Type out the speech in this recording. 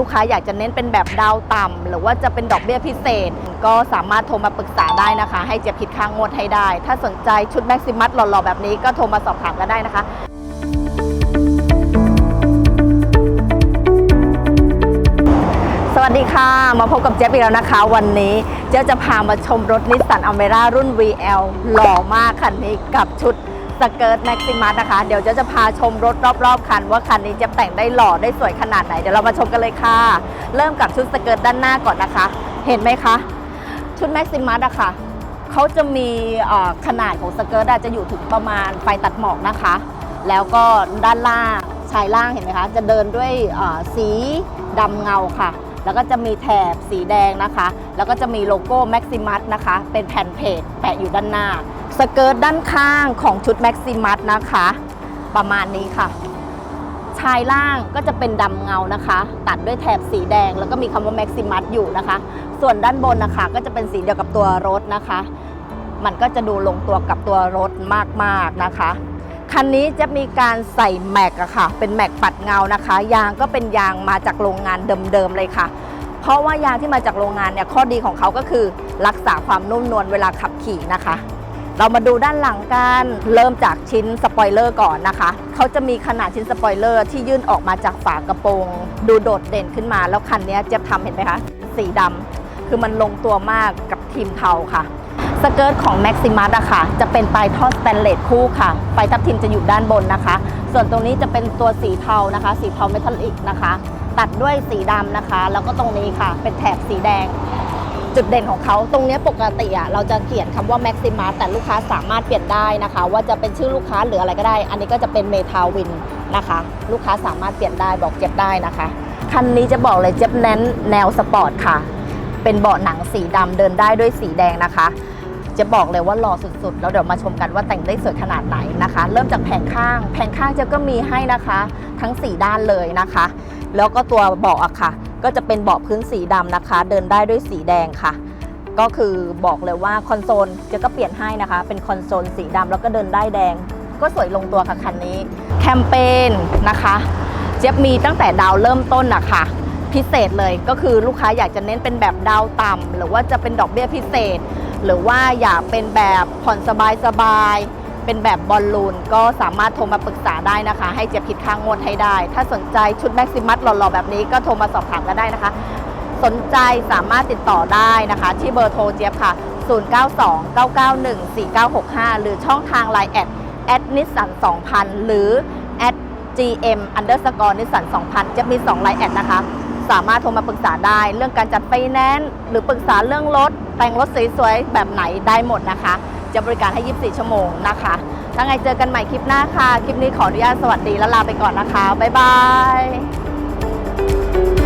ลูกค้าอยากจะเน้นเป็นแบบดาวต่ำหรือว่าจะเป็นดอกเบี้ยพิเศษ ก็สามารถโทรมาปรึกษาได้นะคะ ให้เจะคิดค่างวดให้ได้ ถ้าสนใจชุดแม็กซิมัสหล่อๆ แบบนี้ก็โทรมาสอบถามกันได้นะคะสวัสดีค่ะ มาพบกับเจ๊บอีกแล้วนะคะ วันนี้เจ๊จะพามาชมรถนิสสันอเมร่ารุ่น VL หล่อมากคันนี้กับชุด สเกิร์ตแม็กซิมัสนะคะ เดี๋ยวเจ๊ยบจะพาชมรถรอบๆคัน ว่าคันนี้จะแต่งได้หล่อได้สวยขนาดไหน เดี๋ยวเรามาชมกันเลยค่ะ เริ่มกับชุดสเกิร์ตด้านหน้าก่อนนะคะ เห็นไหมคะ ชุดแม็กซิมัสอะค่ะเขาจะมีขนาดของสเกิร์ตจะอยู่ถึงประมาณไฟตัดหมอกนะคะ แล้วก็ด้านล่างชายล่างเห็นไหมคะ จะเดินด้วยสีดำเงาค่ะ แล้วก็จะมีแถบสีแดงนะคะ แล้วก็จะมีโลโก้ Maximus นะคะ เป็นแผ่นเพจแปะอยู่ด้านหน้า สเกิร์ตด้านข้างของชุด Maximus นะคะ ประมาณนี้ค่ะ ชายล่างก็จะเป็นดำเงานะคะ ตัดด้วยแถบสีแดง แล้วก็มีคำว่า Maximus อยู่นะคะ ส่วนด้านบนนะคะ ก็จะเป็นสีเดียวกับตัวรถนะคะ มันก็จะดูลงตัวกับตัวรถมากๆนะคะคันนี้จะมีการใส่แม็กอะค่ะ เป็นแม็กปัดเงานะคะ ยางก็เป็นยางมาจากโรงงานเดิมๆเลยค่ะ เพราะว่ายางที่มาจากโรงงานเนี่ยข้อดีของเขาก็คือ รักษาความนุ่มนวลเวลาขับขี่นะคะ เรามาดูด้านหลังกันเริ่มจากชิ้นสปอยเลอร์ก่อนนะคะ เขาจะมีขนาดชิ้นสปอยเลอร์ที่ยื่นออกมาจากฝากระโปรง ดูโดดเด่นขึ้นมา แล้วคันนี้เจะทำเห็นไหมคะ สีดำคือมันลงตัวมากกับทีมเทาค่ะสเกิร์ตของ Maximus อะค่ะ จะเป็นปลายท่อสแตนเลสคู่ค่ะไฟทับทิมจะอยู่ด้านบนนะคะ ส่วนตรงนี้จะเป็นตัวสีเทานะคะ สีเทาเมทัลลิกนะคะ ตัดด้วยสีดำนะคะ แล้วก็ตรงนี้ค่ะ เป็นแถบสีแดง จุดเด่นของเขาตรงนี้ปกติอะเราจะเขียนคำว่า Maximus แต่ลูกค้าสามารถเปลี่ยนได้นะคะ ว่าจะเป็นชื่อลูกค้าหรืออะไรก็ได้ อันนี้ก็จะเป็นเมทาวินนะคะ ลูกค้าสามารถเปลี่ยนได้บอกเจ็บได้นะคะ คันนี้จะบอกเลยเจ็บเน้นแนวสปอร์ตค่ะ เป็นเบาะหนังสีดำเดินได้ด้วยสีแดงนะคะ จะบอกเลยว่าหล่อสุดๆ แล้วเดี๋ยวมาชมกันว่าแต่งได้สวยขนาดไหนนะคะ เริ่มจากแผงข้าง แผงข้างจะก็มีให้นะคะ ทั้ง 4 ด้านเลยนะคะ แล้วก็ตัวเบาะอะค่ะ ก็จะเป็นเบาะพื้นสีดำนะคะ เดินได้ด้วยสีแดงค่ะ ก็คือบอกเลยว่าคอนโซลเจะก็เปลี่ยนให้นะคะ เป็นคอนโซลสีดำแล้วก็เดินได้แดง ก็สวยลงตัวค่ะคันนี้ แคมเปญนะคะ เจี๊ยบมีตั้งแต่ดาวเริ่มต้นอะค่ะพิเศษเลยก็คือลูกค้าอยากจะเน้นเป็นแบบดาวต่ำหรือว่าจะเป็นดอกเบี้ยพิเศษ หรือว่าอยากเป็นแบบผ่อนสบายสบาย เป็นแบบบอลลูนก็สามารถโทรมาปรึกษาได้นะคะ ให้เจี๊ยบคิดค่างวดให้ได้ ถ้าสนใจชุดแม็กซิมัสหล่อๆแบบนี้ก็โทรมาสอบถามกันได้นะคะ สนใจสามารถติดต่อได้นะคะ ที่เบอร์โทรเจี๊ยบค่ะ 0929914965 หรือช่องทาง Line แอดแอดนิสสัน2000 หรือแอด gm underscore นิสสัน2000 จะมี2 Line แอดนะคะสามารถโทรมาปรึกษาได้ เรื่องการจัดไฟแนนซ์หรือปรึกษาเรื่องรถแต่งรถสวยๆแบบไหนได้หมดนะคะ จะบริการให้ 24 ชั่วโมงนะคะถ้าไงเจอกันใหม่คลิปหน้าค่ะ คลิปนี้ขออนุญาตสวัสดีและลาไปก่อนนะคะ บ๊ายบาย